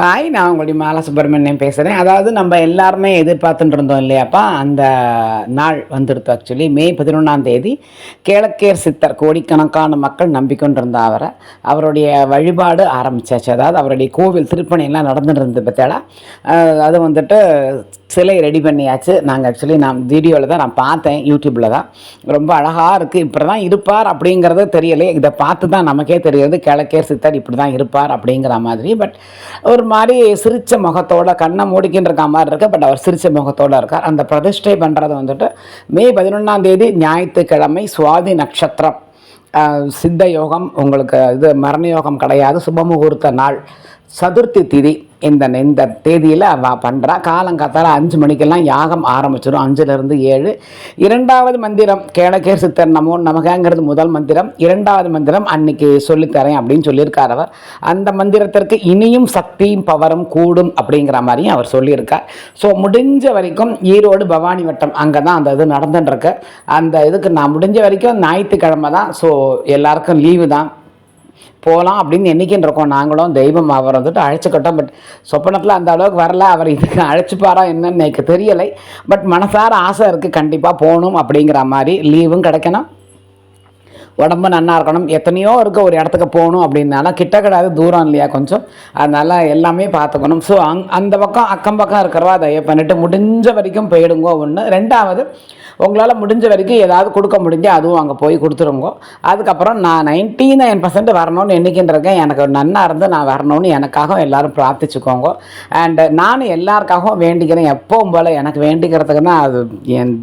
Hi நான் உங்களுடைய மாலா சுப்பிரமணியம் பேசுகிறேன் அதாவது நம்ம எல்லாருமே எதிர்பார்த்துட்டு இருந்தோம் இல்லையாப்பா? அந்த நாள் வந்துடுது ஆக்சுவலி மே பதினொன்றாம் தேதி கேளக்கேர் சித்தர் கோடிக்கணக்கான மக்கள் நம்பிக்கொண்டிருந்த அவரை அவருடைய வழிபாடு ஆரம்பிச்சாச்சு. அதாவது அவருடைய கோவில் திருப்பணியெல்லாம் நடந்துட்டு இருந்தது பார்த்தேடா அது வந்துட்டு சிலை ரெடி பண்ணியாச்சு. நாங்கள் ஆக்சுவலி நான் வீடியோவில் தான் நான் பார்த்தேன் யூடியூப்பில் தான். ரொம்ப அழகாக இருக்குது இப்படி தான் இருப்பார் அப்படிங்கிறது தெரியலை இதை பார்த்து தான் நமக்கே தெரியுது. கிழக்கேர் சித்தர் இப்படி தான் இருப்பார் அப்படிங்கிற மாதிரி. பட் ஒரு மாதிரி சிரிச்ச முகத்தோட கண்ணை மூடிக்கின்ற மாதிரி இருக்குது பட் அவர் சிரிச்ச முகத்தோடு இருக்கார். அந்த பிரதிஷ்டை பண்ணுறது வந்துட்டு மே பதினொன்றாம் தேதி ஞாயிற்றுக்கிழமை சுவாதி நட்சத்திரம். சித்த யோகம் உங்களுக்கு இது மரண யோகம் கிடையாது. சுபமுகூர்த்த நாள். சதுர்த்தி திதி. இந்த இந்த தேதியில் அவள் பண்ணுறா காலங்காத்தால் அஞ்சு மணிக்கெல்லாம் யாகம் ஆரம்பிச்சிடும் அஞ்சுலேருந்து ஏழு. இரண்டாவது மந்திரம் கேளக்கேர் சித்தர் நமோ நமகங்கிறது முதல் மந்திரம். இரண்டாவது மந்திரம் அன்னைக்கு சொல்லித்தரேன் அப்படின்னு சொல்லியிருக்கார் அவர். அந்த மந்திரத்திற்கு இனியும் சக்தியும் பவரும் கூடும் அப்படிங்கிற மாதிரியும் அவர் சொல்லியிருக்கார். ஸோ முடிஞ்ச வரைக்கும் ஈரோடு பவானி வட்டம் அங்கே தான் அந்த இது நடந்துட்டுருக்கு. அந்த இதுக்கு நான் முடிஞ்ச வரைக்கும் ஞாயிற்றுக்கிழமை தான். ஸோ எல்லாருக்கும் லீவு தான். போகலாம் அப்படின்னு என்னைக்குன்னு இருக்கோம். நாங்களும் தெய்வம் அவர் வந்துட்டு அழைச்சிக்கிட்டோம். பட் சொப்பனத்தில் அந்த அளவுக்கு வரல. அவர் இதுக்கு அழைச்சிப்பாரா என்னன்னு எனக்கு தெரியலை. பட் மனசார ஆசை இருக்குது கண்டிப்பாக போகணும் அப்படிங்கிற மாதிரி லீவும் கிடைக்கணும். உடம்பு நல்லா இருக்கணும். எத்தனையோ இருக்க ஒரு இடத்துக்கு போகணும் அப்படின்னாலும் கிட்ட கிடையாது தூரம் இல்லையா கொஞ்சம். அதனால் எல்லாமே பார்த்துக்கணும். ஸோ அங் அந்த பக்கம் அக்கம் பக்கம் இருக்கிறவா தயவு பண்ணிவிட்டு முடிஞ்ச வரைக்கும் போயிடுங்க ஒன்று ரெண்டாவது உங்களால் முடிஞ்ச வரைக்கும் ஏதாவது கொடுக்க முடிஞ்சால் அதுவும் அங்கே போய் கொடுத்துருங்கோ. அதுக்கப்புறம் நான் நைன்டி நைன் பர்சன்ட் வரணும்னு என்னைக்குன்னு இருக்கேன் எனக்கு நன்னா இருந்து நான் வரணும்னு எனக்காக எல்லாரும் பிரார்த்திச்சுக்கோங்க. அண்டு நான் எல்லாருக்காகவும் வேண்டிக்கிறேன். எப்போவும் போல் எனக்கு வேண்டிக்கிறதுக்குன்னா அது என்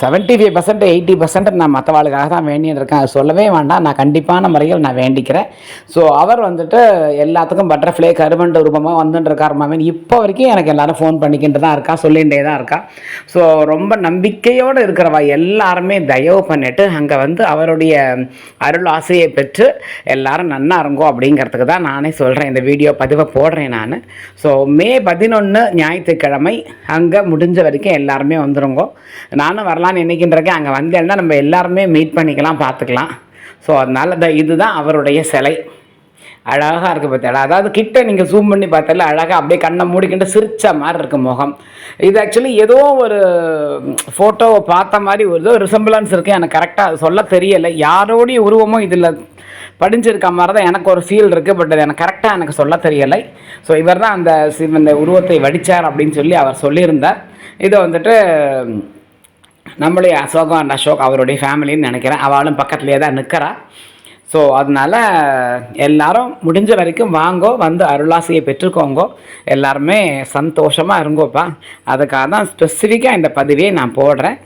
seventy five percent eighty percent நான் மற்றவாளுக்காக தான் வேண்டின்னு இருக்கேன் அது சொல்லவே வேண்டாம். நான் கண்டிப்பான முறையில் நான் வேண்டிக்கிறேன். ஸோ அவர் வந்துட்டு எல்லாத்துக்கும் பட்டர்ஃப்ளை கருமண்ட ரூபமாக வந்துட்டு இருக்கார் மாமன். இப்போ வரைக்கும் எனக்கு எல்லாரும் ஃபோன் பண்ணிக்கிட்டு தான் இருக்கா சொல்லிகிட்டே தான் இருக்கா. ஸோ ரொம்ப நம்பிக்கையோடு இருக்கிறவா எல்லாருமே தயவு பண்ணிட்டு அங்கே வந்து அவருடைய அருள் ஆசையை பெற்று எல்லாரும் நன்னா இருங்கோ அப்படிங்கிறதுக்கு தான் நானே சொல்கிறேன் இந்த வீடியோ பதிவை போடுறேன் நான். ஸோ மே பதினொன்று ஞாயிற்றுக்கிழமை அங்கே முடிஞ்ச வரைக்கும் எல்லாருமே வந்துருங்கோ. நானும் வரலாம் வரலான்னு நினைக்கின்றக்கேன் அங்கே வந்தேன்னா நம்ம எல்லாருமே மீட் பண்ணிக்கலாம் பார்த்துக்கலாம். ஸோ அதனால த இதுதான் அவருடைய சிலை. அழகாக இருக்குது பார்த்தால அதாவது கிட்ட நீங்கள் ஜூம் பண்ணி பார்த்தால அழகாக அப்படியே கண்ணை மூடிக்கிட்டு சிரிச்ச மாதிரி இருக்குது முகம். இது ஆக்சுவலி ஏதோ ஒரு ஃபோட்டோவை பார்த்த மாதிரி ஒரு ரிசம்பிளன்ஸ் இருக்குது எனக்கு கரெக்டாக சொல்ல தெரியலை. யாரோடைய உருவமும் இதில் படிஞ்சிருக்க மாதிரி தான் எனக்கு ஒரு ஃபீல் இருக்குது பட் அது எனக்கு கரெக்டாக எனக்கு சொல்ல தெரியலை. ஸோ இவர் தான் அந்த சி- இந்த உருவத்தை வடித்தார் அப்படின்னு சொல்லி அவர் சொல்லியிருந்தார். இதை வந்துட்டு நம்மளே அசோகம் அண்ட் அசோக் அவருடைய ஃபேமிலின்னு நினைக்கிறேன். அவளும் பக்கத்துலேயே தான் நிற்கிறா. ஸோ அதனால் எல்லாரும் முடிஞ்ச வரைக்கும் வாங்கோ வந்து அருளாசியை பெற்றுக்கோங்கோ. எல்லாருமே சந்தோஷமாக இருங்கோப்பா. அதுக்காக தான் ஸ்பெசிஃபிக்காக இந்த பதிவியை நான் போடுறேன்.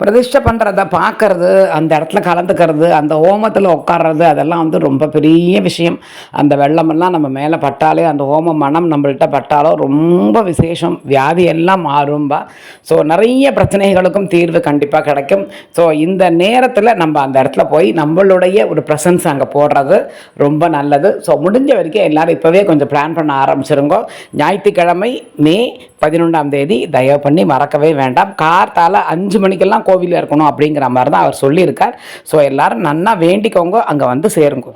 பிரதிஷ்டை பண்ணுறத பார்க்கறது அந்த இடத்துல கலந்துக்கிறது அந்த ஹோமத்தில் உட்கார்றது அதெல்லாம் வந்து ரொம்ப பெரிய விஷயம். அந்த வெள்ளமெல்லாம் நம்ம மேலே பட்டாலே அந்த ஹோம மனம் நம்மள்கிட்ட பட்டாலோ ரொம்ப விசேஷம். வியாதி எல்லாம் மாறும்பா. ஸோ நிறைய பிரச்சனைகளுக்கும் தீர்வு கண்டிப்பாக கிடைக்கும். ஸோ இந்த நேரத்தில் நம்ம அந்த இடத்துல போய் நம்மளுடைய ஒரு ப்ரெசன்ஸ் அங்கே போடுறது ரொம்ப நல்லது. ஸோ முடிஞ்ச வரைக்கும் எல்லோரும் இப்போவே கொஞ்சம் பிளான் பண்ண ஆரம்பிச்சிருங்கோ. ஞாயிற்றுக்கிழமை மே பதினொன்றாம் தேதி தயவு பண்ணி மறக்கவே வேண்டாம். கார்த்தால அஞ்சு மணிக்கெல்லாம் கோவிலில் இருக்கணும் அப்படிங்கிற மாதிரி தான் அவர் சொல்லியிருக்கார். ஸோ எல்லாரும் நன்னா வேண்டிக்கோங்க. அங்கே வந்து சேருங்க.